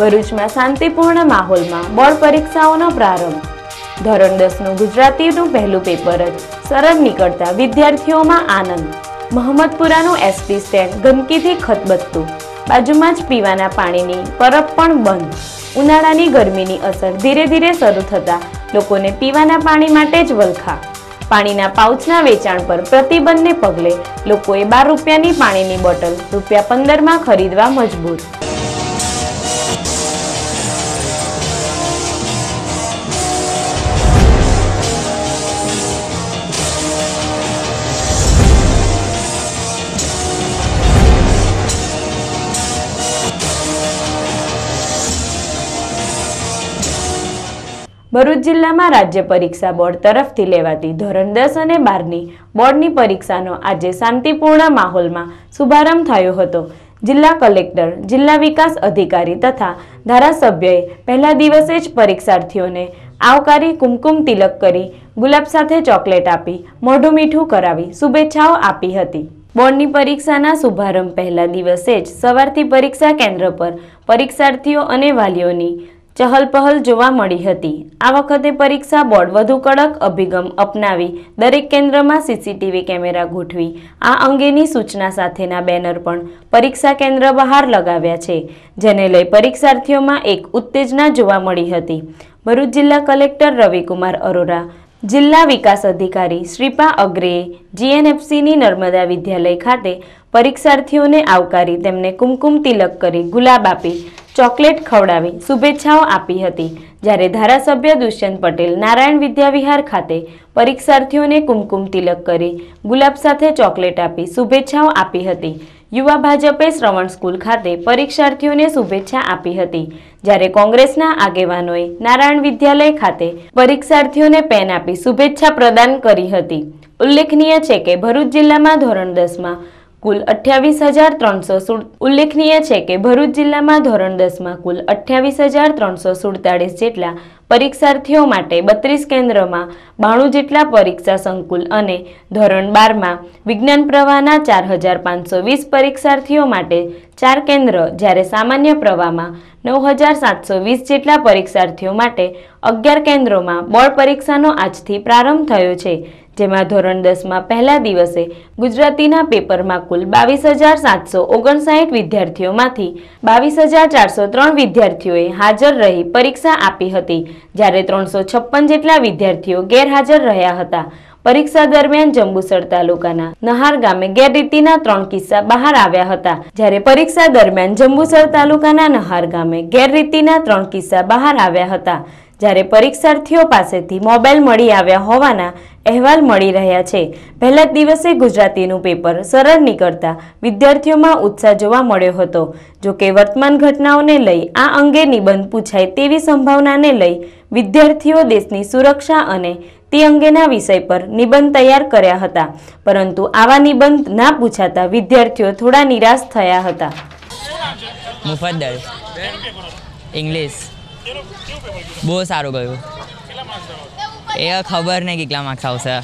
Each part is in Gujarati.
ભરૂચમાં શાંતિપૂર્ણ માહોલમાં બોર્ડ પરીક્ષાઓનો પ્રારંભ. ધોરણ દસનું ગુજરાતીનું પહેલું પેપર જ સરળ નીકળતા વિદ્યાર્થીઓમાં આનંદ. મહમ્મદપુરાનું એસટી સ્ટેન્ડ ગંદકીથી ખતબત્તું બાજુમાં જ પીવાના પાણીની પરબ પણ બંધ. ઉનાળાની ગરમીની અસર ધીરે ધીરે શરૂ થતા લોકોને પીવાના પાણી માટે જ વલખા. પાણીના પાઉચના વેચાણ પર પ્રતિબંધને પગલે લોકોએ બાર રૂપિયાની પાણીની બોટલ રૂપિયા પંદરમાં ખરીદવા મજબૂર. ભરૂચ જિલ્લામાં રાજ્ય પરીક્ષા બોર્ડ તરફથી લેવાતી ધોરણ દસ અને બારની બોર્ડની પરીક્ષાનો આજે શાંતિપૂર્ણ માહોલમાં શુભારંભ થયો હતો. જિલ્લા કલેક્ટર, જિલ્લા વિકાસ અધિકારી તથા ધારાસભ્યએ પહેલા દિવસે જ પરીક્ષાર્થીઓને આવકારી કુમકુમ તિલક કરી ગુલાબ સાથે ચોકલેટ આપી મોઢું મીઠું કરાવી શુભેચ્છાઓ આપી હતી. બોર્ડની પરીક્ષાના શુભારંભ પહેલા દિવસે જ સવારથી પરીક્ષા કેન્દ્ર પર પરીક્ષાર્થીઓ અને વાલીઓની ચહલપહલ જોવા મળી હતી. આ વખતે પરીક્ષા બોર્ડ વધુ કડક અભિગમ અપનાવી દરેક કેન્દ્રમાં સીસીટીવી કેમેરા ગોઠવી. આ અંગેની સૂચના સાથેના બેનર પણ પરીક્ષા કેન્દ્ર બહાર લગાવ્યા છે, જેને લઈ પરીક્ષાર્થીઓમાં એક ઉત્તેજના જોવા મળી હતી. ભરૂચ જિલ્લા કલેક્ટર રવિકુમાર અરોરા, જિલ્લા વિકાસ અધિકારી શ્રીપા અગ્રેએ જીએનએફસીની નર્મદા વિદ્યાલય ખાતે પરીક્ષાર્થીઓને આવકારી તેમને કુમકુમ તિલક કરી ગુલાબ આપી ચોકલેટ ખવડાવી શુભેચ્છાઓ આપી હતી. જ્યારે ધારાસભ્ય દુષ્યંત પટેલ નારાયણ વિદ્યાવિહાર ખાતે પરીક્ષાર્થીઓને કુમકુમ તિલક કરી ગુલાબ સાથે ચોકલેટ આપી શુભેચ્છાઓ આપી હતી. યુવા ભાજપે શ્રવણ સ્કૂલ ખાતે પરીક્ષાર્થીઓને શુભેચ્છા આપી હતી. જ્યારે કોંગ્રેસના આગેવાનોએ નારાયણ વિદ્યાલય ખાતે પરીક્ષાર્થીઓને પેન આપી શુભેચ્છા પ્રદાન કરી હતી. ઉલ્લેખનીય છે કે ભરૂચ જિલ્લામાં ધોરણ દસમાં કુલ અઠ્યાવીસ હજાર ત્રણસો ઉલ્લેખનીય છે કે ભરૂચ જિલ્લામાં ધોરણ દસમાં કુલ અઠ્યાવીસ હજાર ત્રણસો સુડતાળીસ જેટલા પરીક્ષાર્થીઓ માટે બત્રીસ કેન્દ્રમાં બાણું જેટલા પરીક્ષા સંકુલ અને ધોરણ બારમાં વિજ્ઞાન પ્રવાહના ચાર હજાર પાંચસો વીસ પરીક્ષાર્થીઓ માટે ચાર કેન્દ્ર, જ્યારે સામાન્ય પ્રવાહમાં નવ હજાર સાતસો વીસ જેટલા પરીક્ષાર્થીઓ માટે અગિયાર કેન્દ્રોમાં બોર્ડ પરીક્ષાનો આજથી પ્રારંભ થયો છે. જેમાં ધોરણ દસમાં પહેલા દિવસે ગુજરાતીના પેપરમાં કુલ બાવીસ હજાર સાતસો ઓગણસાઠ વિદ્યાર્થીઓમાંથી બાવીસ હજાર ચારસો ત્રણ વિદ્યાર્થીઓએ હાજર રહી પરીક્ષા આપી હતી. જ્યારે ત્રણસો છપ્પન જેટલા વિદ્યાર્થીઓ ગેરહાજર રહ્યા હતા. પરીક્ષા દરમિયાન જંબુસર તાલુકાના નહાર ગામે ગેરરીતિના ત્રણ કિસ્સા બહાર આવ્યા હતા. જ્યારે પરીક્ષા દરમિયાન જંબુસર તાલુકાના નહાર ગામે ગેરરીતિના ત્રણ કિસ્સા બહાર આવ્યા હતા. જ્યારે પરીક્ષાર્થીઓ પાસેથી મોબાઈલ મળી આવ્યા હોવાના અહેવાલ મળી રહ્યા છે. પહેલા જ દિવસે ગુજરાતીનું પેપર સરળ નીકળતા વિદ્યાર્થીઓમાં ઉત્સાહ જોવા મળ્યો હતો. જો કે વર્તમાન ઘટનાઓને લઈ આ અંગે નિબંધ પૂછાય તેવી સંભાવનાને લઈ વિદ્યાર્થીઓ દેશની સુરક્ષા અને તે અંગેના વિષય પર નિબંધ તૈયાર કર્યા હતા. પરંતુ આવા નિબંધ ના પૂછાતા વિદ્યાર્થીઓ થોડા નિરાશ થયા હતા. મુફદ્દલ. ઇંગ્લિશ બહુ સારું ગયું એ ખબર નહીં કેટલા માર્ક્સ આવશે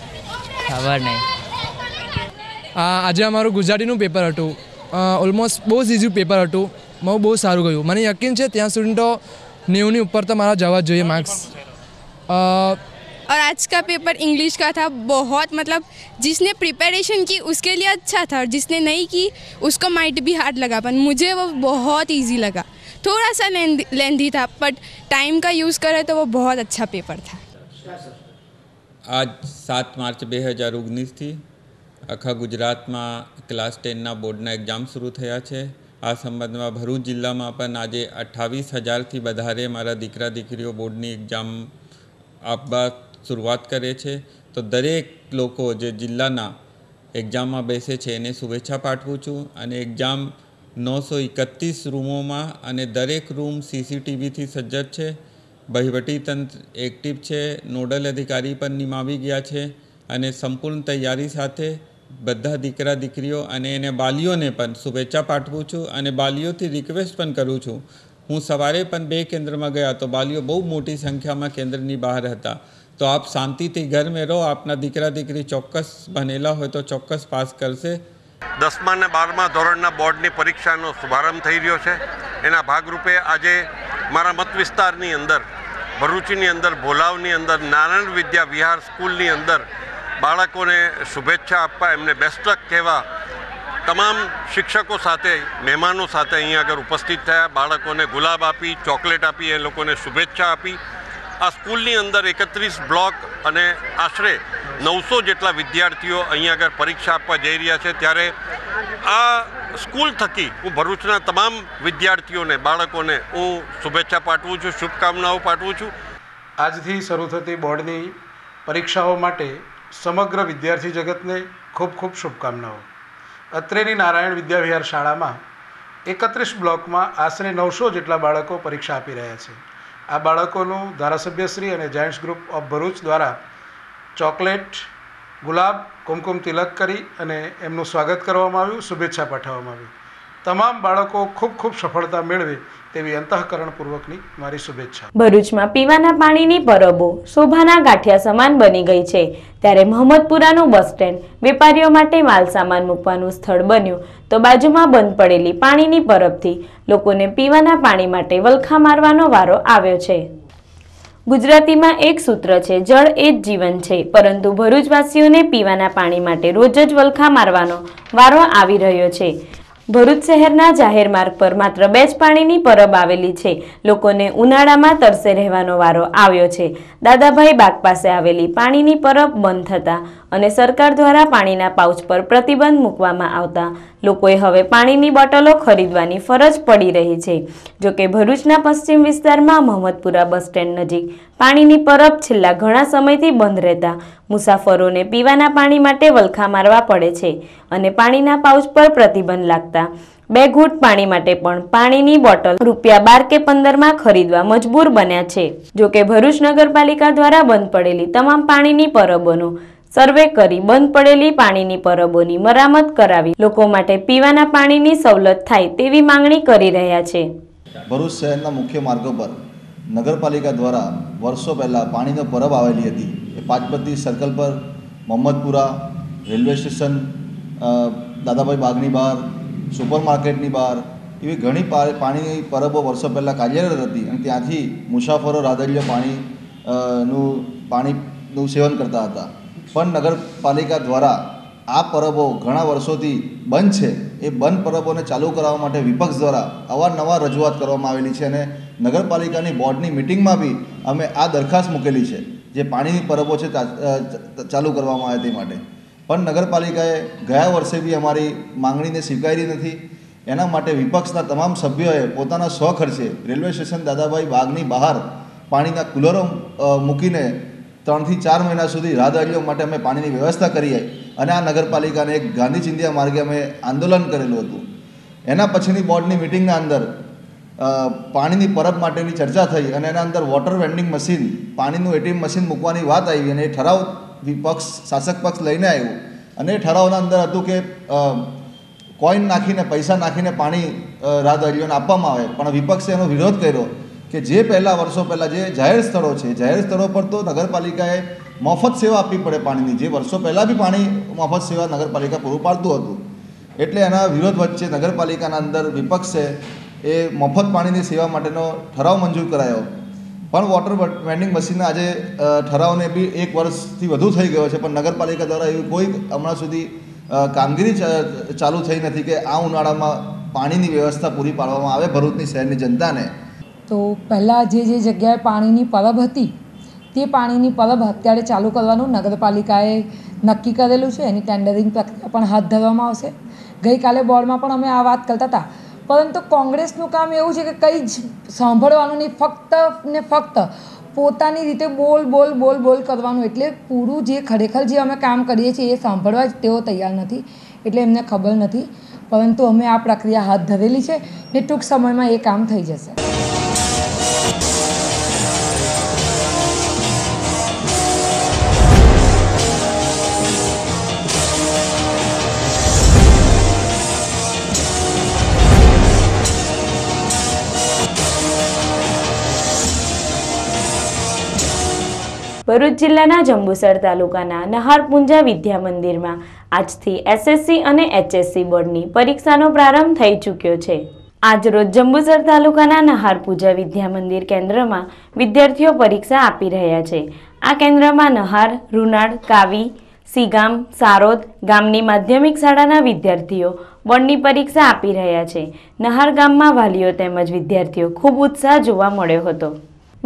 ખબર નહીં આ આજે અમારું ગુજરાતીનું પેપર હતું ઓલમોસ્ટ બહુ જ ઇઝી પેપર હતું બહુ બહુ સારું ગયું મને યકીન છે ત્યાં સુધી તો નેવુંની ઉપર તો મારા જવા જ જોઈએ માર્ક્સ और आज का पेपर इंग्लिश का था बहुत मतलब जिसने प्रिपरेशन की उसके लिए अच्छा था और जिसने नहीं की उसको माइट भी हार्ड लगा पर मुझे वो बहुत इजी लगा थोड़ा सा लेंदी था बट टाइम का यूज़ करे तो वो बहुत अच्छा पेपर था આજ સાત માર્ચ બે હજાર ઓગણીસથી આખા ગુજરાતમાં ક્લાસ ટેનના બોર્ડના એક્ઝામ શરૂ થયા છે આ સંબંધમાં ભરૂચ જિલ્લામાં પણ આજે અઠ્ઠાવીસ હજારથી વધારે મારા દીકરા દીકરીઓ બોર્ડની એક્ઝામ આપવા શરૂઆત કરે છે તો દરેક લોકો જે જિલ્લાના એક્ઝામમાં બેસે છે એને શુભેચ્છા પાઠવું છું અને એક્ઝામ નવસો એકત્રીસ રૂમોમાં અને દરેક રૂમ સીસીટીવીથી સજ્જત છે. વહીવટી તંત્ર એક્ટિવ છે, નોડલ અધિકારી પણ નિમાવી ગયા છે અને સંપૂર્ણ તૈયારી સાથે બધા દીકરા, દીકરીઓ અને એને બાલીઓને પણ શુભેચ્છા પાઠવું છું અને બાલીઓથી રિક્વેસ્ટ પણ કરું છું. હું સવારે પણ બે કેન્દ્રમાં ગયા તો બાલીઓ બહુ મોટી સંખ્યામાં કેન્દ્રની બહાર હતા. તો આપ શાંતિથી ઘર મેં રહો આપના દીકરા, દીકરી ચોક્કસ બનેલા હોય તો ચોક્કસ પાસ કરશે. દસમા અને બારમા ધોરણના બોર્ડની પરીક્ષાનો શુભારંભ થઈ રહ્યો છે. એના ભાગરૂપે આજે મારા મત વિસ્તારની અંદર, ભરૂચની અંદર, ભોલાવની અંદર, નારાયણ વિદ્યા વિહાર સ્કૂલની અંદર બાળકોને શુભેચ્છા આપવા એમને બેસ્ટક કહેવા તમામ શિક્ષકો સાથે, મહેમાનો સાથે અહીંયા આગળ ઉપસ્થિત થયા. બાળકોને ગુલાબ આપી, ચોકલેટ આપી, એ લોકોને શુભેચ્છા આપી. આ સ્કૂલની અંદર એકત્રીસ બ્લોક અને આશરે નવસો જેટલા વિદ્યાર્થીઓ અહીંયા આગળ પરીક્ષા આપવા જઈ રહ્યા છે ત્યારે આ સ્કૂલ થકી હું ભરૂચના તમામ વિદ્યાર્થીઓને, બાળકોને હું શુભેચ્છા પાઠવું છું, શુભકામનાઓ પાઠવું છું. આજથી શરૂ થતી બોર્ડની પરીક્ષાઓ માટે સમગ્ર વિદ્યાર્થી જગતને ખૂબ ખૂબ શુભકામનાઓ. અત્રેની નારાયણ વિદ્યાવિહાર શાળામાં એકત્રીસ બ્લોકમાં આશરે નવસો જેટલા બાળકો પરીક્ષા આપી રહ્યા છે. આ બાળકોનું ધારાસભ્યશ્રી અને જાયન્ટ્સ ગ્રુપ ઓફ ભરૂચ દ્વારા ચોકલેટ, ગુલાબ, કુમકુમ તિલક કરી અને એમનું સ્વાગત કરવામાં આવ્યું, શુભેચ્છા પાઠવવામાં આવી. તમામ બાળકો ખૂબ ખૂબ સફળતા મેળવે તેવી અંતઃકરણપૂર્વકની મારી શુભેચ્છા. ભરૂચમાં પીવાના પાણીની પરબો શોભાના ગાંઠિયા સમાન બની ગઈ છે. ત્યારે મહમ્મદપુરાનું બસ સ્ટેન્ડ વેપારીઓ માટે માલ સામાન મૂકવાનું સ્થળ બન્યું. તો બાજુમાં બંધ પડેલી પાણીની પરબથી લોકોને પીવાના પાણી માટે વલખા મારવાનો વારો આવ્યો છે. ગુજરાતીમાં એક સૂત્ર છે, જળ એ જ જીવન છે. પરંતુ ભરૂચવાસીઓને પીવાના પાણી માટે રોજ જ વલખા મારવાનો વારો આવી રહ્યો છે. ભરૂચ શહેરના જાહેર માર્ગ પર માત્ર બે જ પાણીની પરબ આવેલી છે. લોકોને ઉનાળામાં તરસે રહેવાનો વારો આવ્યો છે. દાદાભાઈ બાગ પાસે આવેલી પાણીની પરબ બંધ થતા અને સરકાર દ્વારા પાણીના પાઉચ પર પ્રતિબંધ મૂકવામાં આવતા લોકોએ હવે પાણીની બોટલો ખરીદવાની ફરજ પડી રહી છે. જોકે ભરૂચના પશ્ચિમ વિસ્તારમાં મહમ્મદપુરા બસ સ્ટેન્ડ નજીક પાણીની પરબ છેલ્લા ઘણા સમયથી બંધ રહેતા મુસાફરોને પીવાના પાણી માટે વલખા મારવા પડે છે અને પાણીના પાઉચ પર પ્રતિબંધ લાગતા બે ઘૂંટ પાણી માટે પણ પાણીની બોટલ રૂપિયા બાર કે પંદરમાં ખરીદવા મજબૂર બન્યા છે. જોકે ભરૂચ નગરપાલિકા દ્વારા બંધ પડેલી તમામ પાણીની પરબોનો સર્વે કરી બંધ પડેલી પાણીની પરબોની મરામત કરાવી લોકો માટે પીવાના પાણીની સવલત થાય તેવી માંગણી કરી રહ્યા છે. ભરૂચ શહેરના મુખ્ય માર્ગો પર નગરપાલિકા દ્વારા વર્ષો પહેલાં પાણીનો પરબ આવેલી હતી. એ પાંચબત્તી સર્કલ પર મોહમ્મદપુરા, રેલવે સ્ટેશન દાદાભાઈ બાગની બહાર સુપર માર્કેટની બહાર એવી ઘણી પાણીની પરબો વર્ષો પહેલાં કાર્યરત હતી અને ત્યાંથી મુસાફરો રાદડીઓ પાણી નું પાણીનું સેવન કરતા હતા. પણ નગરપાલિકા દ્વારા આ પરબો ઘણા વર્ષોથી બંધ છે. એ બંધ પરબોને ચાલુ કરાવવા માટે વિપક્ષ દ્વારા અવારનવાર રજૂઆત કરવામાં આવેલી છે અને નગરપાલિકાની બોર્ડની મિટિંગમાં બી અમે આ દરખાસ્ત મૂકેલી છે જે પાણીની પરબો છે ચાલુ કરવામાં આવે તે માટે. પણ નગરપાલિકાએ ગયા વર્ષે બી અમારી માંગણીને સ્વીકારી નથી. એના માટે વિપક્ષના તમામ સભ્યોએ પોતાના સ્વખર્ચે રેલવે સ્ટેશન દાદાભાઈ બાગની બહાર પાણીના કુલરો મૂકીને ત્રણથી ચાર મહિના સુધી રાહદારીઓ માટે અમે પાણીની વ્યવસ્થા કરી અને આ નગરપાલિકાને એક ગાંધી ચિંધ્યા માર્ગે અમે આંદોલન કરેલું હતું. એના પછીની બોર્ડની મિટિંગના અંદર પાણીની પરબ માટેની ચર્ચા થઈ અને એના અંદર વોટર વેન્ડિંગ મશીન, પાણીનું એટીએમ મશીન મૂકવાની વાત આવી અને એ ઠરાવ વિપક્ષ, શાસક પક્ષ લઈને આવ્યું. અને એ ઠરાવના અંદર હતું કે કોઈન નાખીને, પૈસા નાખીને પાણી રાહદારીઓને આપવામાં આવે. પણ વિપક્ષે એનો વિરોધ કર્યો. કે જે પહેલાં વર્ષો પહેલાં જે જાહેર સ્થળો છે, જાહેર સ્થળો પર તો નગરપાલિકાએ મફત સેવા આપવી પડે પાણીની. જે વર્ષો પહેલાં બી પાણી મફત સેવા નગરપાલિકા પૂરું પાડતું હતું. એટલે એના વિરોધ વચ્ચે નગરપાલિકાના અંદર વિપક્ષે એ મફત પાણીની સેવા માટેનો ઠરાવ મંજૂર કરાયો. પણ વોટર વેન્ડિંગ મશીનના આજે ઠરાવને બી એક વર્ષથી વધુ થઈ ગયો છે. પણ નગરપાલિકા દ્વારા એવી કોઈ હમણાં સુધી કામગીરી ચાલુ થઈ નથી કે આ ઉનાળામાં પાણીની વ્યવસ્થા પૂરી પાડવામાં આવે ભરૂચની શહેરની જનતાને. તો પહેલાં જે જે જગ્યાએ પાણીની પરબ હતી, તે પાણીની પરબ અત્યારે ચાલુ કરવાનું નગરપાલિકાએ નક્કી કરેલું છે. એની ટેન્ડરિંગ પ્રક્રિયા પણ હાથ ધરવામાં આવશે. ગઈકાલે બોર્ડમાં પણ અમે આ વાત કરતા હતા. પરંતુ કોંગ્રેસનું કામ એવું છે કે કંઈ જ સાંભળવાનું નહીં. ફક્ત ને ફક્ત પોતાની રીતે બોલ બોલ બોલ બોલ કરવાનું. એટલે પૂરું જે ખરેખર જે અમે કામ કરીએ છીએ એ સાંભળવા જ તેઓ તૈયાર નથી. એટલે એમને ખબર નથી. પરંતુ અમે આ પ્રક્રિયા હાથ ધરેલી છે ને ટૂંક સમયમાં એ કામ થઈ જશે. ભરૂચ જિલ્લાના જંબુસર તાલુકાના નહારપુંજા વિદ્યા મંદિરમાં આજથી એસએસસી અને એચએસસી બોર્ડની પરીક્ષાનો પ્રારંભ થઈ ચૂક્યો છે. આજરોજ જંબુસર તાલુકાના નહાર પૂજા વિદ્યા મંદિર કેન્દ્રમાં વિદ્યાર્થીઓ પરીક્ષા આપી રહ્યા છે. આ કેન્દ્રમાં નહાર, રૂનાળ, કાવી, સીગામ, સારોદ ગામની માધ્યમિક શાળાના વિદ્યાર્થીઓ બોર્ડની પરીક્ષા આપી રહ્યા છે. નહાર ગામમાં વાલીઓ તેમજ વિદ્યાર્થીઓ ખૂબ ઉત્સાહ જોવા મળ્યો હતો.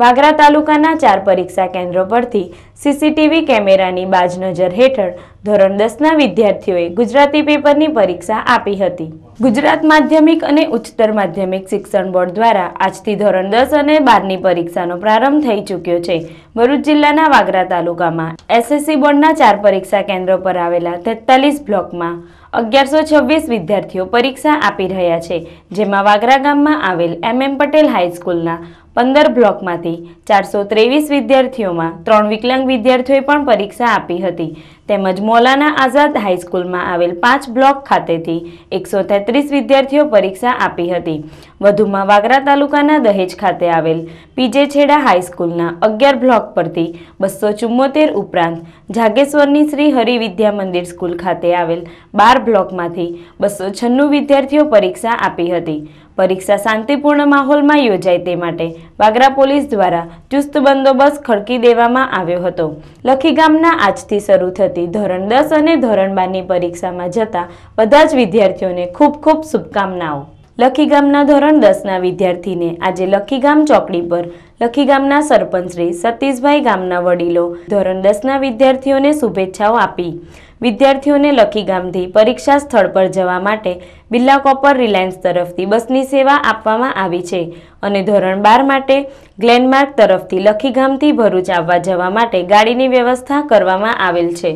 વાગરા તાલુકાના ચાર પરીક્ષા કેન્દ્રો પરથી સીસીટીવી કેમેરાની બાજ નજર હેઠળ ધોરણ દસના વિદ્યાર્થીઓએ ગુજરાતી પેપરની પરીક્ષા આપી હતી. ગુજરાત માધ્યમિક અને ઉચ્ચતર માધ્યમિક શિક્ષણ બોર્ડ દ્વારા આજથી ધોરણ દસ અને બારની પરીક્ષાનો પ્રારંભ થઈ ચૂક્યો છે. ભરૂચ જિલ્લાના વાગરા તાલુકામાં એસએસસી બોર્ડના ચાર પરીક્ષા કેન્દ્રો પર આવેલા તેતાલીસ બ્લોકમાં અગિયારસો છવ્વીસ વિદ્યાર્થીઓ પરીક્ષા આપી રહ્યા છે, જેમાં વાગરા ગામમાં આવેલ એમ એમ પટેલ હાઈસ્કૂલના પંદર બ્લોકમાંથી ચારસો ત્રેવીસ વિદ્યાર્થીઓમાં ત્રણ વિકલાંગ વિદ્યાર્થીઓએ પણ પરીક્ષા આપી હતી. તેમજ મોલાના આઝાદ હાઈસ્કૂલમાં આવેલ પાંચ બ્લોક ખાતેથી એકસો તેત્રીસ વિદ્યાર્થીઓ પરીક્ષા આપી હતી. વધુમાં વાગરા તાલુકાના દહેજ ખાતે આવેલ પીજે છેડા હાઈસ્કૂલના અગિયાર બ્લોક પરથી બસો ચુમ્મોતેર ઉપરાંત જાગેશ્વરની શ્રી હરિ વિદ્યા મંદિર સ્કૂલ ખાતે આવેલ બાર બ્લોકમાંથી બસો છન્નું વિદ્યાર્થીઓ પરીક્ષા આપી હતી. પરીક્ષા શાંતિપૂર્ણ માહોલમાં યોજાય તે માટે વાગરા પોલીસ દ્વારા ચુસ્ત બંદોબસ્ત ખડકી દેવામાં આવ્યો હતો. લખી ગામના આજથી શરૂ થતી ધોરણ દસ અને ધોરણ બારની પરીક્ષામાં જતા બધા જ વિદ્યાર્થીઓને ખૂબ ખૂબ શુભકામનાઓ. લખીગામના ધોરણ દસના વિદ્યાર્થીને આજે લખીગામ ચોકડી પર લખીગામના સરપંચ શ્રી સતીશભાઈ ગામના વડીલો ધોરણ દસના વિદ્યાર્થીઓને શુભેચ્છાઓ આપી. વિદ્યાર્થીઓને લખી ગામથી પરીક્ષા સ્થળ પર જવા માટે બિલ્લા કોપર રિલાયન્સ તરફથી બસની સેવા આપવામાં આવી છે અને ધોરણ બાર માટે ગ્લેનમાર્ક તરફથી લખીગામથી ભરૂચ આવવા જવા માટે ગાડીની વ્યવસ્થા કરવામાં આવેલ છે.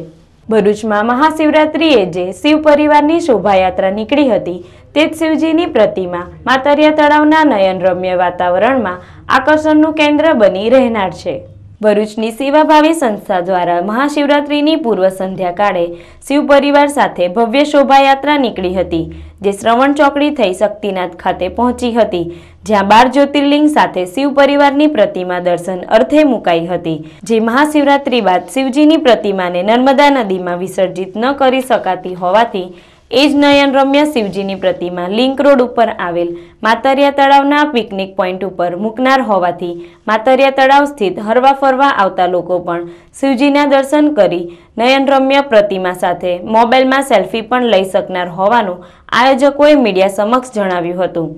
ભરૂચમાં મહાશિવરાત્રિએ જે શિવ પરિવારની શોભાયાત્રા નીકળી હતી તે જ શિવજીની પ્રતિમા માતરિયા તળાવના નયનરમ્ય વાતાવરણમાં આકર્ષણનું કેન્દ્ર બની રહેનાર છે. ભરૂચની સેવાભાવી સંસ્થા દ્વારા મહાશિવરાત્રિની પૂર્વ સંધ્યા કાળે શિવ પરિવાર સાથે ભવ્ય શોભાયાત્રા નીકળી હતી, જે શ્રવણ ચોકડી થઈ શક્તિનાથ ખાતે પહોંચી હતી, જ્યાં બાર જ્યોતિર્લિંગ સાથે શિવ પરિવારની પ્રતિમા દર્શન અર્થે મુકાઈ હતી, જે મહાશિવરાત્રિ બાદ શિવજીની પ્રતિમાને નર્મદા નદીમાં વિસર્જિત ન કરી શકાતી હોવાથી એ જ નયનરમ્ય શિવજીની પ્રતિમા લિંક રોડ ઉપર આવેલ માતરિયા તળાવના પિકનિક પોઈન્ટ ઉપર મૂકનાર હોવાથી માતરિયા તળાવ સ્થિત હરવા ફરવા આવતા લોકો પણ શિવજીના દર્શન કરી નયનરમ્ય પ્રતિમા સાથે મોબાઈલમાં સેલ્ફી પણ લઈ શકનાર હોવાનું આયોજકોએ મીડિયા સમક્ષ જણાવ્યું હતું.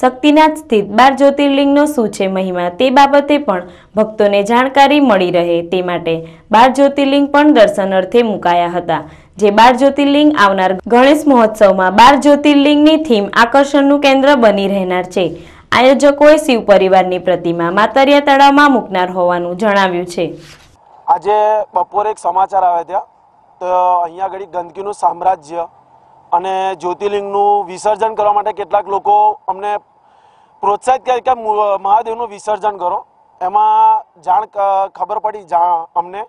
શક્તિનાથ સ્થિત બાર જ્યોતિર્લિંગનો શું છે મહિમા તે બાબતે પણ ભક્તોને જાણકારી મળી રહે તે માટે બાર જ્યોતિર્લિંગ પણ દર્શન અર્થે મુકાયા હતા. જે બાર જ્યોતિર્લિંગ આવનાર ગણેશ મહોત્સવમાં બાર જ્યોતિર્લિંગની થીમ આકર્ષણનું કેન્દ્ર બની રહેનાર છે. આયોજકોએ શિવ પરિવારની પ્રતિમા માતરિયા તળાવમાં મૂકનાર હોવાનું જણાવ્યું છે. આજે બપોરે એક સમાચાર આવ્યા ત્યાં. તો અહીંયા આગળ ગંદકીનું સામ્રાજ્ય અને જ્યોતિર્લિંગનું વિસર્જન કરવા માટે કેટલાક લોકો અમને પ્રોત્સાહિત કરે કે મહાદેવનું વિસર્જન કરો. એમાં જાણ ખબર પડી જા, અમને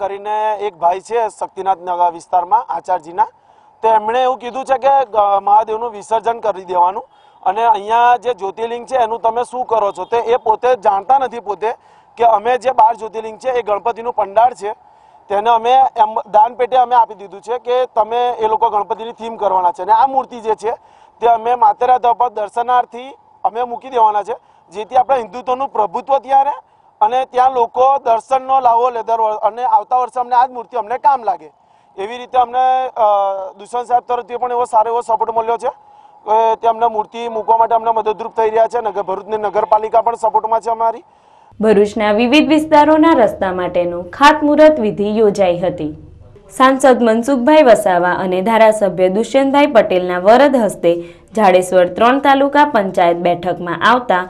કરીને એક ભાઈ છે શક્તિનાથ વિસ્તારમાં આચાર્યજીના તો એમણે એવું કીધું છે કે મહાદેવનું વિસર્જન કરી દેવાનું અને અહીંયા જે જ્યોતિર્લિંગ છે એનું તમે શું કરો છો? તે એ પોતે જાણતા નથી પોતે કે અમે જે બાર જ્યોતિર્લિંગ છે એ ગણપતિનું પંડાળ છે. તેને અમે એમ દાન પેટે અમે આપી દીધું છે કે તમે એ લોકો ગણપતિની થીમ કરવાના છે. અને આ મૂર્તિ જે છે, તે અમે માતેરા ધા પર દર્શનાર્થી અમે મૂકી દેવાના છે. જેથી આપણા હિન્દુત્વનું પ્રભુત્વ ત્યાં રહે અને ત્યાં લોકો દર્શનનો લાવો લે દર અને આવતા વર્ષે અમને આ જ મૂર્તિ અમને કામ લાગે. એવી રીતે અમને દુષ્યંત સાહેબ તરફથી પણ એવો સારો એવો સપોર્ટ મળ્યો છે. તે અમને મૂર્તિ મૂકવા માટે અમને મદદરૂપ થઈ રહ્યા છે. નગર ભરૂચની નગરપાલિકા પણ સપોર્ટમાં છે અમારી. ભરૂચના વિવિધ વિસ્તારોના રસ્તા માટેનું ખાતમુહૂર્ત વિધિ યોજાઈ હતી. સાંસદ મનસુખભાઈ વસાવા અને ધારાસભ્ય દુષ્યંતભાઈ પટેલના વરદ હસ્તે જાડેશ્વર ત્રણ તાલુકા પંચાયત બેઠકમાં આવતા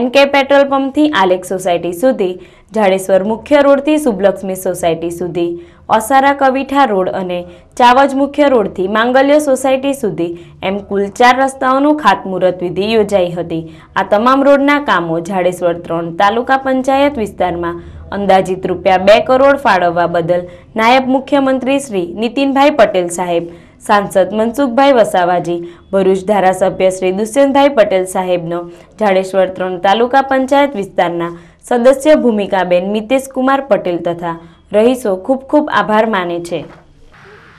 એનકે પેટ્રોલ પંપથી આલેક સોસાયટી સુધી, જાડેશ્વર મુખ્ય રોડથી શુભલક્ષ્મી સોસાયટી સુધી ઓસારા કવિઠા રોડ અને ચાવજ મુખ્ય રોડથી માંગલ્ય સોસાયટી સુધી એમ કુલ ચાર રસ્તાઓનું ખાતમુહૂર્ત વિધિ યોજાઈ હતી. આ તમામ રોડના કામો જાડેશ્વર ત્રણ તાલુકા પંચાયત વિસ્તારમાં અંદાજિત રૂપિયા બે કરોડ ફાળવવા બદલ નાયબ મુખ્યમંત્રી શ્રી નીતિનભાઈ પટેલ સાહેબ, સાંસદ મનસુખભાઈ વસાવાજી, ભરૂચ ધારાસભ્ય શ્રી દુષ્યંતભાઈ પટેલ સાહેબનો જાડેશ્વર ત્રણ તાલુકા પંચાયત વિસ્તારના સદસ્ય ભૂમિકાબેન મિતેશ કુમાર પટેલ તથા રહીશો ખૂબ ખૂબ આભાર માને છે.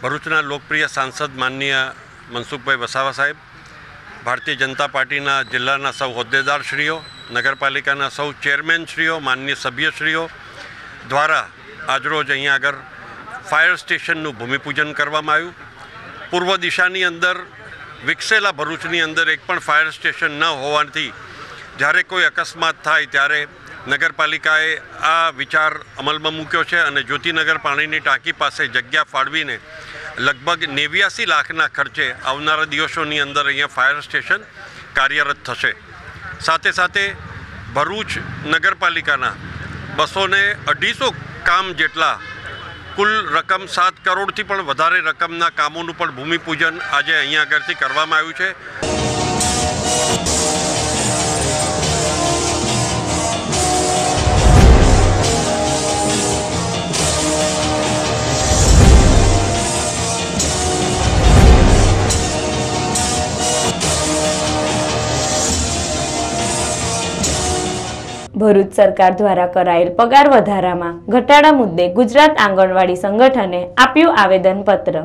ભરૂચના લોકપ્રિય સાંસદ માનનીય મનસુખભાઈ વસાવા સાહેબ, ભારતીય જનતા પાર્ટીના જિલ્લાના સૌ હોદ્દેદારશ્રીઓ, નગરપાલિકાના સૌ ચેરમેનશ્રીઓ, માનનીય સભ્યશ્રીઓ દ્વારા આજરોજ અહીંયા આગળ ફાયર સ્ટેશનનું ભૂમિપૂજન કરવામાં આવ્યું. પૂર્વ દિશાની અંદર, વિકસેલા ભરૂચની અંદર એક પણ ફાયર સ્ટેશન ન હોવાથી જ્યારે કોઈ અકસ્માત થાય ત્યારે નગરપાલિકાએ આ વિચાર અમલમાં મૂક્યો છે અને જ્યોતિનગર પાણીની ટાંકી પાસે જગ્યા ફાળવીને લગભગ નેવ્યાસી લાખના ખર્ચે આવનારા દિવસોની અંદર અહીંયા ફાયર સ્ટેશન કાર્યરત થશે. સાથે સાથે ભરૂચ નગરપાલિકાના બસો ને અઢીસો કામ જેટલા કુલ રકમ સાત કરોડથી પણ વધારે રકમના કામોનું પણ ભૂમિપૂજન આજે અહીંયા આગળથી કરવામાં આવ્યું છે. ભરૂચ સરકાર દ્વારા કરાયેલ પગાર વધારામાં ઘટાડા મુદ્દે ગુજરાત આંગણવાડી સંગઠને આપ્યું આવેદનપત્ર.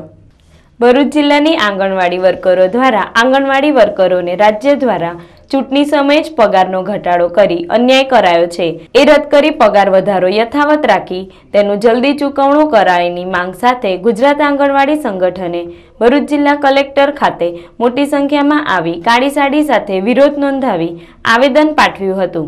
ભરૂચ જિલ્લાની આંગણવાડી વર્કરો દ્વારા આંગણવાડી વર્કરોને રાજ્ય દ્વારા ચૂંટણી સમયે જ પગારનો ઘટાડો કરી અન્યાય કરાયો છે. એ રદ કરી પગાર વધારો યથાવત રાખી તેનું જલ્દી ચૂકવણું કરાયની માંગ સાથે ગુજરાત આંગણવાડી સંગઠને ભરૂચ જિલ્લા કલેક્ટર ખાતે મોટી સંખ્યામાં આવી કાળી સાડી સાથે વિરોધ નોંધાવી આવેદન પાઠવ્યું હતું.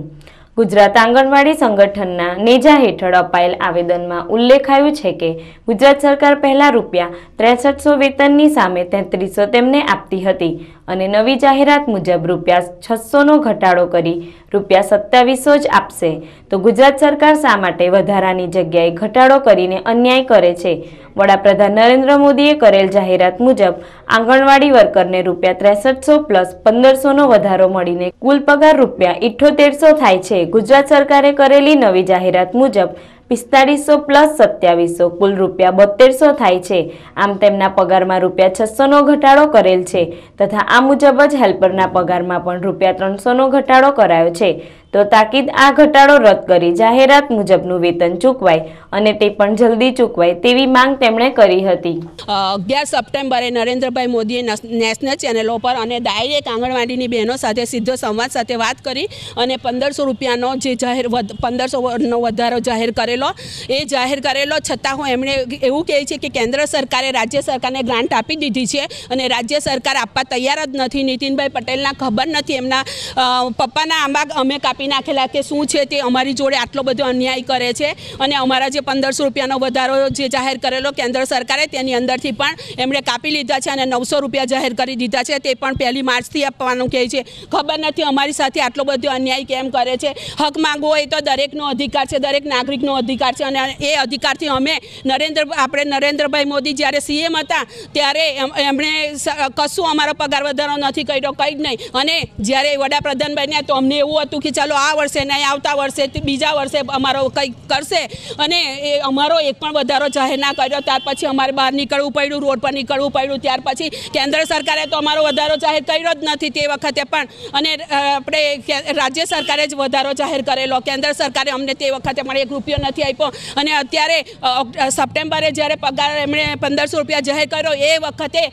ગુજરાત આંગણવાડી સંગઠનના નેજા હેઠળ અપાયેલ આવેદનમાં ઉલ્લેખાયું છે કે ગુજરાત સરકાર પહેલા રૂપિયા ત્રેસઠસો વેતનની સામે તેત્રીસો તેમને આપતી હતી. અને નવી જાહેરાત મુજબ રૂપિયા છસોનો ઘટાડો કરી રૂપિયા સત્તાવીસો જ આપશે. તો ગુજરાત સરકાર શા માટે વધારાની જગ્યાએ ઘટાડો કરીને અન્યાય કરે છે? વડાપ્રધાન નરેન્દ્ર મોદીએ કરેલ જાહેરાત મુજબ આંગણવાડી વર્કરને રૂપિયા ત્રેસઠસો પ્લસ પંદરસોનો વધારો મળીને કુલ પગાર રૂપિયા ઇઠ્ઠોતેરસો થાય છે. ગુજરાત સરકારે કરેલી નવી જાહેરાત મુજબ પિસ્તાળીસો પ્લસ સત્યાવીસો, કુલ રૂપિયા બોતેરસો થાય છે. આમ તેમના પગારમાં રૂપિયા છસોનો ઘટાડો કરેલ છે તથા આ મુજબ જ હેલ્પરના પગારમાં પણ રૂપિયા ત્રણસોનો ઘટાડો કરાયો છે. તો તાકીદ આ ઘટાડો રદ કરી. જાહેરાત મુજબનું વેતન ચૂકવાય. અને તે પણ જલ્દી ચૂકવાય તેવી માંગ તેમણે કરી હતી. અગિયાર સપ્ટેમ્બરે નરેન્દ્રભાઈ મોદીએ નેશનલ ચેનલો પર અને ડાયરેક્ટ આંગણવાડીની બહેનો સાથે સીધો સંવાદ સાથે વાત કરી અને પંદરસો રૂપિયાનો જે જાહેર પંદરસોનો વધારો જાહેર કરેલો. એ જાહેર કરેલો છતાં હું એમણે એવું કહે છે કે કેન્દ્ર સરકારે રાજ્ય સરકારને ગ્રાન્ટ આપી દીધી છે અને રાજ્ય સરકાર આપવા તૈયાર જ નથી. નીતિનભાઈ પટેલના ખબર નથી એમના પપ્પાના આંબા અમે કાપી નાખેલા કે શું છે તે અમારી જોડે આટલો બધો અન્યાય કરે છે અને અમારા જે પંદરસો રૂપિયાનો વધારો જે જાહેર કરેલો કેન્દ્ર સરકારે તેની અંદરથી પણ એમણે કાપી લીધા છે અને નવસો રૂપિયા જાહેર કરી દીધા છે. તે પણ પહેલી માર્ચથી આપવાનું કહે છે. ખબર નથી અમારી સાથે આટલો બધો અન્યાય કેમ કરે છે. હક માંગવો એ તો દરેકનો અધિકાર છે, દરેક નાગરિકનો અધિકાર છે અને એ અધિકારથી અમે નરેન્દ્ર, આપણે નરેન્દ્રભાઈ મોદી જ્યારે સીએમ હતા ત્યારે એમણે કશું અમારો પગાર વધારો નથી કર્યો, કંઈ જ નહીં. અને જ્યારે વડાપ્રધાન બન્યા તો અમને એવું હતું કે ચાલો આ વર્ષે નહીં, આવતા વર્ષે, બીજા વર્ષે અમારો કંઈક કરશે. અને એ અમારો એક પણ વધારો જાહેર ના કર્યો. ત્યાર પછી અમારે બહાર નીકળવું પડ્યું, રોડ પર નીકળવું પડ્યું. ત્યાર પછી કેન્દ્ર સરકારે તો અમારો વધારો જાહેર કર્યો જ નથી તે વખતે પણ. અને આપણે રાજ્ય સરકારે જ વધારો જાહેર કરેલો. કેન્દ્ર સરકારે અમને તે વખતે પણ એક રૂપિયો નથી આપ્યો. અને અત્યારે સપ્ટેમ્બરે જ્યારે પગાર એમણે પંદરસો રૂપિયા જાહેર કર્યો, એ વખતે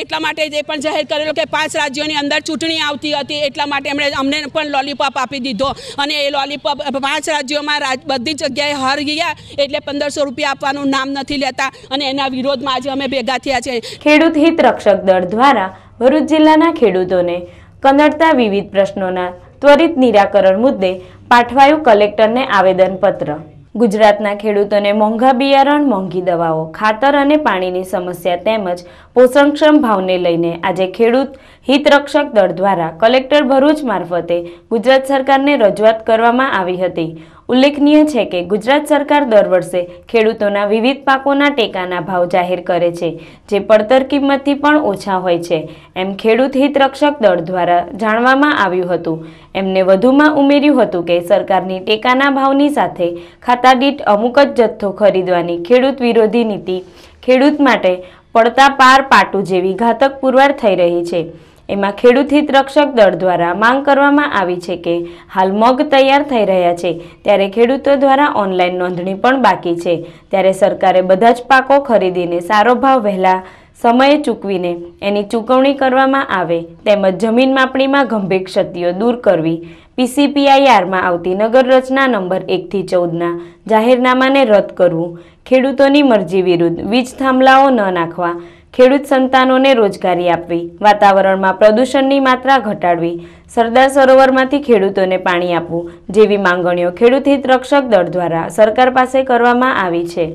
એટલા માટે એ પણ જાહેર કરેલો કે પાંચ રાજ્યોની અંદર ચૂંટણી આવતી હતી. એટલા માટે એમણે અમને પણ લોલીપોપ આપી દીધો. અને એ લોલીપોપ પાંચ રાજ્યોમાં બધી જગ્યાએ હાર ગયા. એટલે પંદરસો રૂપિયા આપવાનું નામ નથી લેતા અને એના વિરોધમાં આજે અમે ભેગા થયા છે. ખેડૂત હિત રક્ષક દળ દ્વારા ભરૂચ જિલ્લાના ખેડૂતોને કનડતા વિવિધ પ્રશ્નોના ત્વરિત નિરાકરણ મુદ્દે પાઠવાયું કલેક્ટરને આવેદનપત્ર. ગુજરાતના ખેડૂતોને મોંઘા બિયારણ, મોંઘી દવાઓ, ખાતર અને પાણીની સમસ્યા તેમજ પોષણક્ષમ ભાવને લઈને આજે ખેડૂત હિતરક્ષક દળ દ્વારા કલેક્ટર ભરૂચ મારફતે ગુજરાત સરકારને રજૂઆત કરવામાં આવી હતી. ઉલ્લેખનીય છે કે ગુજરાત સરકાર દર વર્ષે ખેડૂતોના વિવિધ પાકોના ટેકાના ભાવ જાહેર કરે છે, જે પડતર કિંમતથી પણ ઓછા હોય છે. એમ ખેડૂત હિતરક્ષક દળ દ્વારા જાણવામાં આવ્યું હતું. એમને વધુમાં ઉમેર્યું હતું કે સરકારની ટેકાના ભાવની સાથે ખાતાદીઠ અમુક જ જથ્થો ખરીદવાની ખેડૂત વિરોધી નીતિ ખેડૂત માટે પડતા પાર પાટું જેવી ઘાતક પુરવાર થઈ રહી છે. એમાં ખેડૂત હિત રક્ષક દળ દ્વારા માંગ કરવામાં આવી છે કે હાલ મગ તૈયાર થઈ રહ્યા છે, ત્યારે ખેડૂતો દ્વારા ઓનલાઈન નોંધણી પણ બાકી છે. ત્યારે સરકારે બધા જ પાકો ખરીદીને સારો ભાવ વહેલા સમયે ચૂકવીને એની ચૂકવણી કરવામાં આવે તેમજ જમીન માપણીમાં ગંભીર ક્ષતિઓ દૂર કરવી પીસીપીઆઈઆરમાં આવતી નગર રચના નંબર એકથી ચૌદના જાહેરનામાને રદ કરવું, ખેડૂતોની મરજી વિરુદ્ધ વીજ થાંભલાઓ ન નાખવા ખેડૂત સંતાનોને રોજગારી આપવી, વાતાવરણમાં પ્રદૂષણની માત્રા ઘટાડવી, સરદાર સરોવરમાંથી ખેડૂતોને પાણી આપવું જેવી માંગણીઓ ખેડૂત હિત રક્ષક દળ દ્વારા સરકાર પાસે કરવામાં આવી છે.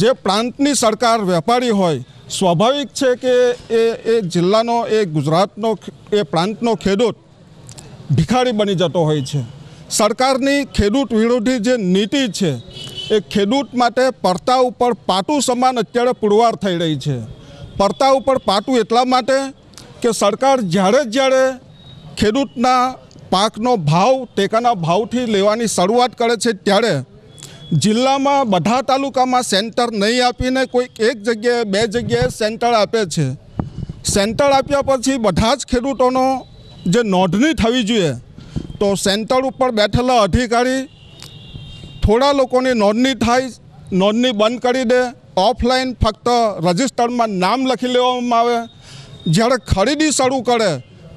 જે પ્રાંતની સરકાર વેપારી હોય, સ્વાભાવિક છે કે એ એ જિલ્લાનો, એ ગુજરાતનો, એ પ્રાંતનો ખેડૂત ભિખારી બની જતો હોય છે. સરકારની ખેડૂત વિરોધી જે નીતિ છે, એ ખેડૂત માટે પડતા ઉપર પાટું સમાન અત્યારે પુરવાર થઈ રહી છે. પડતા ઉપર પાટું એટલા માટે કે સરકાર જ્યારે જ્યારે ખેડૂતના પાકનો ભાવ, ટેકાના ભાવથી લેવાની શરૂઆત કરે છે ત્યારે જિલ્લામાં બધા તાલુકામાં સેન્ટર નહીં આપીને કોઈક એક જગ્યાએ બે જગ્યાએ સેન્ટર આપે છે. સેન્ટર આપ્યા પછી બધા જ ખેડૂતોનો જે નોંધણી થવી જોઈએ તો સેન્ટર ઉપર બેઠેલા અધિકારી થોડા લોકોની નોંધણી થાય, નોંધણી બંધ કરી દે ઓફલાઈન ફક્ત રજિસ્ટરમાં નામ લખી લેવામાં આવે. જ્યારે ખરીદી શરૂ કરે,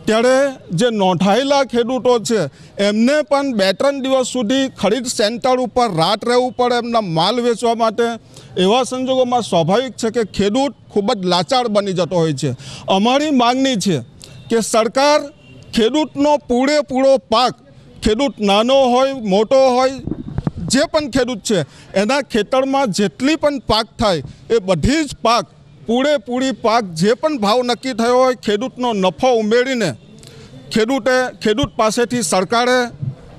ત્યારે જે નોંધાયેલા ખેડૂતો છે, એમને પણ બે ત્રણ દિવસ સુધી ખરીદ સેન્ટર ઉપર રાત રહેવું પડે એમના માલ વેચવા માટે. એવા સંજોગોમાં સ્વાભાવિક છે કે ખેડૂત ખૂબ જ લાચાર બની જતો હોય છે. અમારી માંગણી છે કે સરકાર ખેડૂતનો પૂરેપૂરો પાક, ખેડૂત નાનો હોય, મોટો હોય જે પણ ખેડૂત છે, એના ખેતરમાં જેટલી પણ પાક થાય, એ બધી જ પાક, પૂરેપૂરી પાક જે પણ ભાવ નક્કી થયો હોય, ખેડૂતનો નફો ઉમેરીને ખેડૂતે, ખેડૂત પાસેથી સરકારે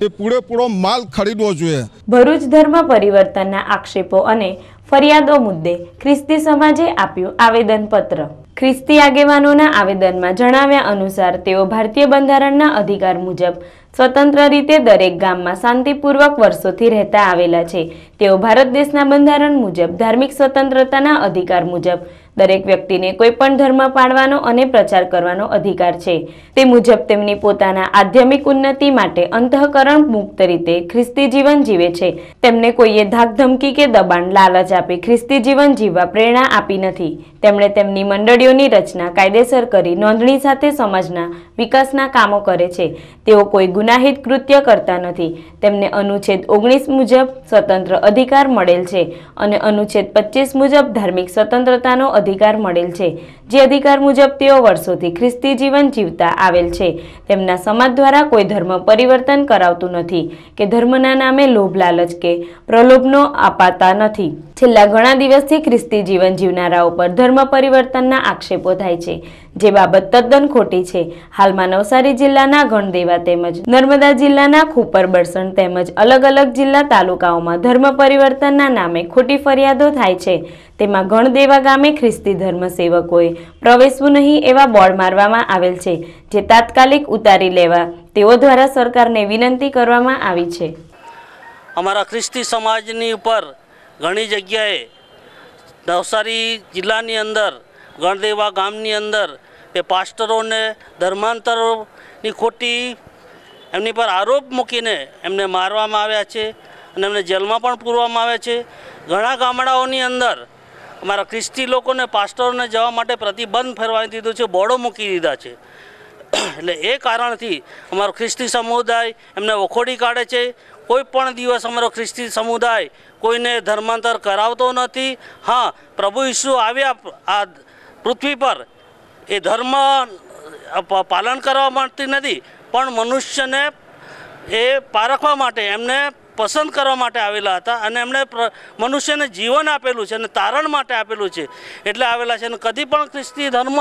એ પૂરેપૂરો માલ ખરીદવો જોઈએ. ભરૂચ ધર્મ પરિવર્તનના આક્ષેપો અને ફરિયાદો મુદ્દે ખ્રિસ્તી સમાજે આપ્યું આવેદનપત્ર. ખ્રિસ્તી આગેવાનોના આવેદનમાં જણાવ્યા અનુસાર તેઓ ભારતીય બંધારણના અધિકાર મુજબ સ્વતંત્ર રીતે દરેક ગામમાં શાંતિપૂર્વક વર્ષોથી રહેતા આવેલા છે. તેઓ ભારત દેશના બંધારણ મુજબ, ધાર્મિક સ્વતંત્રતાના અધિકાર મુજબ દરેક વ્યક્તિને કોઈ પણ ધર્મ પાળવાનો અને પ્રચાર કરવાનો અધિકાર છે. તે મુજબ તેમની પોતાના આધ્યાત્મિક ઉન્નતિ માટે અંતઃકરણ મુક્ત રીતે ખ્રિસ્તી જીવન જીવે છે. તેમને કોઈએ ધાકધમકી કે દબાણ લાલચ આપી ખ્રિસ્તી જીવન જીવવા પ્રેરણા આપી નથી. તેમણે તેમની મંડળીઓની રચના કાયદેસર કરી નોંધણી સાથે સમાજના વિકાસના કામો કરે છે. તેઓ કોઈ ગુનાહિત કૃત્ય કરતા નથી. તેમને અનુચ્છેદ ઓગણીસ મુજબ સ્વતંત્ર અધિકાર મળેલ છે અને અનુચ્છેદ પચીસ મુજબ ધાર્મિક સ્વતંત્રતાનો મળેલ છે. જે અધિકાર મુજબ તેઓ વર્ષોથી ખ્રિસ્તી જીવન જીવતા આવેલ છે. તેમના સમાજ દ્વારા કોઈ ધર્મ પરિવર્તન કરાવતું નથી કે ધર્મના નામે લોભ લાલચ કે પ્રલોભનો અપાતા નથી. છેલ્લા ઘણા દિવસથી ખ્રિસ્તી જીવન જીવનારાઓ પર ધર્મ પરિવર્તનના આક્ષેપો થાય છે. જે બાબત તદ્દન ખોટી છે. હાલમાં નવસારી જિલ્લાના ગણદેવા તેમજ નર્મદા જિલ્લાના ખુપર બરસણ તેમજ અલગ અલગ જિલ્લા તાલુકાઓમાં ધર્મ પરિવર્તનના નામે ખોટી ફરિયાદો થાય છે. તેમાં ગણદેવા ગામે ખ્રિસ્તી ધર્મ સેવકોએ પ્રવેશવું નહીં એવા બોર્ડ મારવામાં આવેલ છે, જે તાત્કાલિક ઉતારી લેવા તેઓ દ્વારા સરકારને વિનંતી કરવામાં આવી છે. અમારા ખ્રિસ્તી સમાજની ઉપર ઘણી જગ્યાએ નવસારી જિલ્લાની અંદર ગણદેવા ગામની અંદર એ પાસ્ટરોને ધર્માંતરોની ખોટી એમની પર આરોપ મૂકીને એમને મારવામાં આવ્યા છે અને એમને જેલમાં પણ પૂરવામાં આવ્યા છે. ઘણા ગામડાઓની અંદર અમારા ખ્રિસ્તી લોકોને પાસ્ટરોને જવા માટે પ્રતિબંધ ફેરવાઈ દીધું છે બોર્ડો મૂકી દીધા છે. એટલે એ કારણથી અમારો ખ્રિસ્તી સમુદાય એમને વખોડી કાઢે છે. કોઈ પણ દિવસ અમારો ખ્રિસ્તી સમુદાય કોઈને ધર્માંતર કરાવતો નથી. હા, પ્રભુ ઈસુ આવ્યા આ પૃથ્વી પર એ ધર્મ પાલન કરવા માંગતી નથી. પણ મનુષ્યને એ પારખવા માટે, એમને પસંદ કરવા માટે આવેલા હતા અને એમણે મનુષ્યને જીવન આપેલું છે અને તારણ માટે આપેલું છે. એટલે આવેલા છે અને કદી પણ ખ્રિસ્તી ધર્મ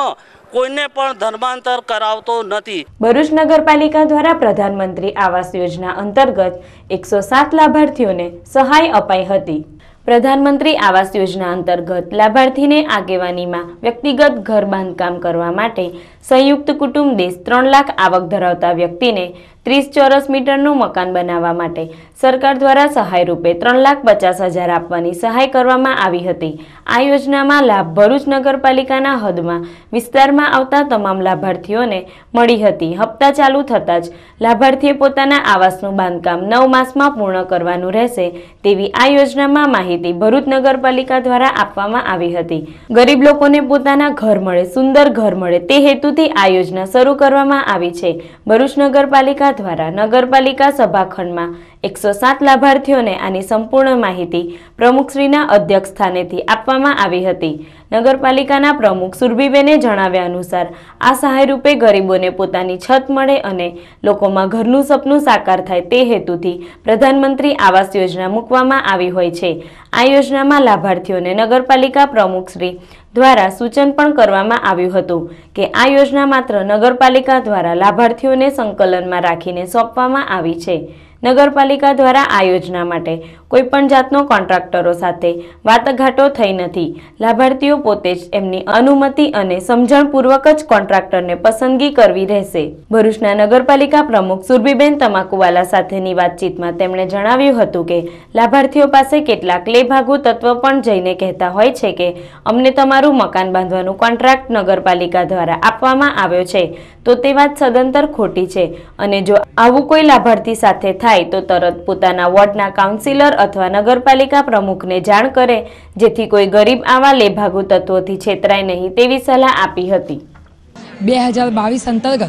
કોઈને પણ ધર્માંતર કરાવતો નથી. ભરૂચ નગરપાલિકા દ્વારા પ્રધાનમંત્રી આવાસ યોજના અંતર્ગત એકસો લાભાર્થીઓને સહાય અપાઈ હતી. પ્રધાનમંત્રી આવાસ યોજના અંતર્ગત લાભાર્થીને આગેવાનીમાં વ્યક્તિગત ઘર બાંધકામ કરવા માટે સંયુક્ત કુટુંબ દેશ ત્રણ લાખ આવક ધરાવતા વ્યક્તિને ત્રીસ ચોરસ મીટરનું મકાન બનાવવા માટે સરકાર દ્વારા સહાય રૂપે ત્રણ લાખ પચાસ હજાર આપવાની સહાય કરવામાં આવી હતી. આ યોજનામાં લાભ ભરૂચ નગરપાલિકાના હદમાં વિસ્તારમાં આવતા તમામ લાભાર્થીઓને મળી હતી. હપ્તા ચાલુ થતાં જ લાભાર્થીએ પોતાના આવાસનું બાંધકામ નવ માસમાં પૂર્ણ કરવાનું રહેશે તેવી આ યોજનામાં માહિતી ભરૂચ નગરપાલિકા દ્વારા આપવામાં આવી હતી. ગરીબ લોકોને પોતાના ઘર મળે, સુંદર ઘર મળે તે હેતુથી આ યોજના શરૂ કરવામાં આવી છે. ભરૂચ નગરપાલિકા દ્વારા નગરપાલિકા સભાખંડમાં એકસો સાત લાભાર્થીઓને આની સંપૂર્ણ માહિતી પ્રમુખશ્રીના અધ્યક્ષ સ્થાનેથી આપવામાં આવી હતી. નગરપાલિકાના પ્રમુખ સુરભીબેને જણાવ્યા અનુસાર, આ સહાય રૂપે ગરીબોને પોતાની છત મળે અને લોકોમાં ઘરનું સપનું સાકાર થાય તે હેતુથી પ્રધાનમંત્રી આવાસ યોજના મૂકવામાં આવી હોય છે. આ યોજનામાં લાભાર્થીઓને નગરપાલિકા પ્રમુખશ્રી દ્વારા સૂચન પણ કરવામાં આવ્યું હતું કે, આ યોજના માત્ર નગરપાલિકા દ્વારા લાભાર્થીઓને સંકલનમાં રાખીને સોંપવામાં આવી છે. નગરપાલિકા દ્વારા આ યોજના માટે કોઈપણ જાતનો કોન્ટ્રાક્ટરો સાથે વાતઘાટો થઈ નથી. લાભાર્થીઓ પોતે જ એમની અનુમતિ અને સમજણપૂર્વક જ કોન્ટ્રાક્ટરને પસંદગી કરવી રહેશે. ભરૂચના નગરપાલિકા પ્રમુખ સુરભીબેન તમાકુવાલા સાથેની વાતચીતમાં તેમણે જણાવ્યું હતું કે, લાભાર્થીઓ પાસે કેટલાક લેભાગુ તત્વ પણ જઈને કહેતા હોય છે કે, અમને તમારું મકાન બાંધવાનું કોન્ટ્રાક્ટ નગરપાલિકા દ્વારા આપવામાં આવ્યો છે. તો તે વાત સદંતર ખોટી છે અને જો આવું કોઈ લાભાર્થી સાથે થાય તો તરત પોતાના વોર્ડના કાઉન્સિલર અથવા નગરપાલિકા પ્રમુખને જાણ કરે, જેથી કોઈ ગરીબ આવા લેભાગુ તત્વોથી છેતરાય નહીં તેવી સલાહ આપી હતી. બે હજાર બાવીસ અંતર્ગત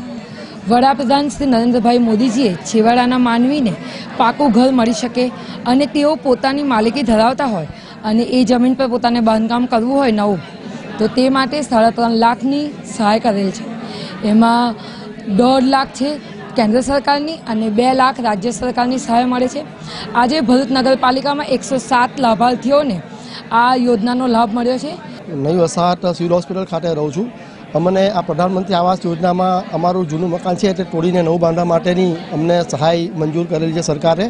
વડાપ્રધાન શ્રી નરેન્દ્રભાઈ મોદીજીએ છેવાડાના માનવીને પાકું ઘર મળી શકે અને તેઓ પોતાની માલિકી ધરાવતા હોય અને એ જમીન પર પોતાને બાંધકામ કરવું હોય નવું, તો તે માટે સાડા ત્રણ લાખની સહાય કરેલ છે. એમાં દોઢ લાખ છે કેન્દ્ર સરકારની અને બે લાખ રાજ્ય સરકારની સહાય મળે છે. આજે ભરૂચ નગરપાલિકામાં એકસો સાત લાભાર્થીઓને આ યોજનાનો લાભ મળ્યો છે. નવી વસાહત સિવિલ હોસ્પિટલ ખાતે રહું છું. અમને આ પ્રધાનમંત્રી આવાસ યોજનામાં અમારું જૂનું મકાન છે તે તોડીને નવું બાંધવા માટેની અમને સહાય મંજૂર કરેલી છે સરકારે,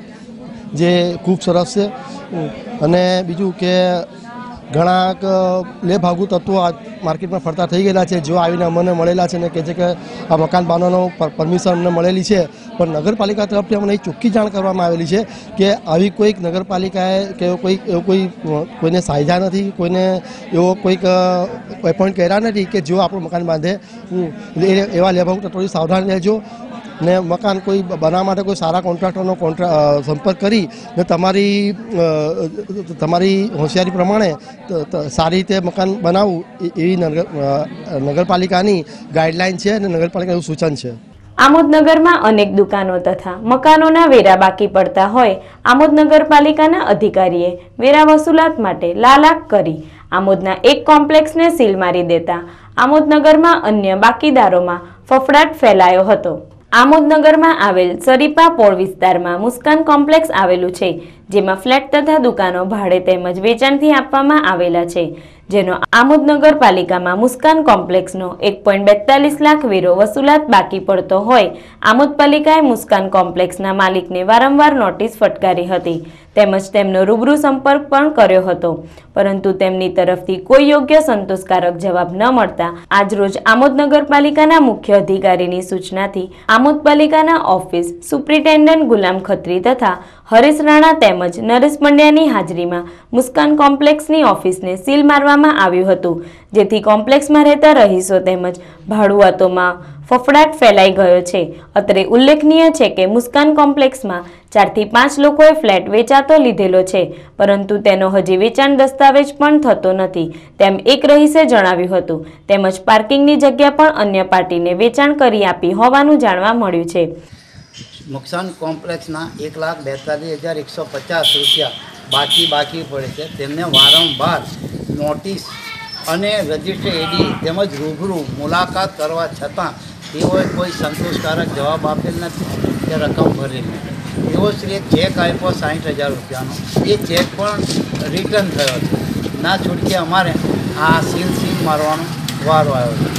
જે ખૂબ સરસ છે. અને બીજું કે ઘણા લેભાગુ તત્વો માર્કેટમાં ફરતા થઈ ગયેલા છે. જેઓ આવીને અમને મળેલા છે અને કહે છે કે આ મકાન બાંધવાનો પરમિશન અમને મળેલી છે. પણ નગરપાલિકા તરફથી અમને ચોખ્ખી જાણ કરવામાં આવેલી છે કે આવી કોઈક નગરપાલિકાએ કે કોઈ એવો કોઈ કોઈને સાયધા નથી, કોઈને એવો કોઈક એપોઇન્ટ કર્યા નથી કે જેઓ આપણું મકાન બાંધે. એવા લેભાગુ તત્વોથી સાવધાન રહેજો. ને મકાન કોઈ બનાવવા માટે કોઈ સારા કોન્ટ્રાક્ટરનો કોન્ટ્રા સંપર્ક કરી ને તમારી તમારી હોશિયારી પ્રમાણે સારી રીતે મકાન બનાવવું એવી નગરપાલિકાની ગાઈડલાઈન છે અને નગરપાલિકાનું સૂચન છે. આમોદનગરમાં અનેક દુકાનો તથા મકાનોના વેરા બાકી પડતા હોય આમોદ નગરપાલિકાના અધિકારીએ વેરા વસૂલાત માટે લાલાક કરી, આમોદના એક કોમ્પ્લેક્સને સીલ મારી દેતા, આમોદનગરમાં અન્ય બાકીદારોમાં ફફડાટ ફેલાયો હતો. આમોદનગરમાં આવેલ સરીપા પોળ વિસ્તારમાં મુસ્કાન કોમ્પ્લેક્સ આવેલું છે. જેમાં ફ્લેટ તથા દુકાનો ભાડે તેમજ વેચાણથી આપવામાં આવેલા છે, જેનો આમોદ નગરપાલિકામાં મુસ્કાન કોમ્પ્લેક્સનો એક પોઈન્ટ બેતાલીસ લાખ વેરો વસૂલાત બાકી પડતો હોય, આમોદ પાલિકાએ મુસ્કાન કોમ્પ્લેક્સના માલિકને વારંવાર નોટિસ ફટકારી હતી, તેમજ તેમનો રૂબરૂ સંપર્ક પણ કર્યો હતો. પરંતુ તેમની તરફથી કોઈ યોગ્ય સંતોષકારક જવાબ ન મળતા, આજરોજ આમોદ નગરપાલિકાના મુખ્ય અધિકારીની સૂચનાથી આમોદ પાલિકાના ઓફિસ સુપ્રિન્ટેન્ડન્ટ ગુલામ ખત્રી તથા હરીશ રાણા તેમજ નરેશ પંડ્યાની હાજરીમાં મુસ્કાન કોમ્પ્લેક્સની ઓફિસને સીલ મારવામાં આવ્યું હતું. જેથી કોમ્પ્લેક્સમાં રહેતા રહીશો તેમજ ભાડુઆતોમાં ફફડાટ ફેલાઈ ગયો છે. અત્રે ઉલ્લેખનીય છે કે મુસ્કાન કોમ્પ્લેક્સમાં ચારથી પાંચ લોકોએ ફ્લેટ વેચાતો લીધેલો છે, પરંતુ તેનો હજી વેચાણ દસ્તાવેજ પણ થતો નથી, તેમ એક રહીશે જણાવ્યું હતું. તેમજ પાર્કિંગની જગ્યા પણ અન્ય પાર્ટીને વેચાણ કરી આપી હોવાનું જાણવા મળ્યું છે. નુકસાન કોમ્પ્લેક્સના એક લાખ બેતાલીસ હજાર એકસો પચાસ રૂપિયા બાકી બાકી પડે છે. તેમને વારંવાર નોટિસ અને રજિસ્ટર એડી તેમજ રૂબરૂ મુલાકાત કરવા છતાં તેઓએ કોઈ સંતોષકારક જવાબ આપેલ નથી. કે રકમ ભરી નથી તેઓ શ્રી એક ચેક આપ્યો સાઠ હજાર રૂપિયાનો. એ ચેક પણ રિટર્ન થયો છે. ના છૂટકે અમારે આ સીલ સીલ મારવાનો વારો આવ્યો છે.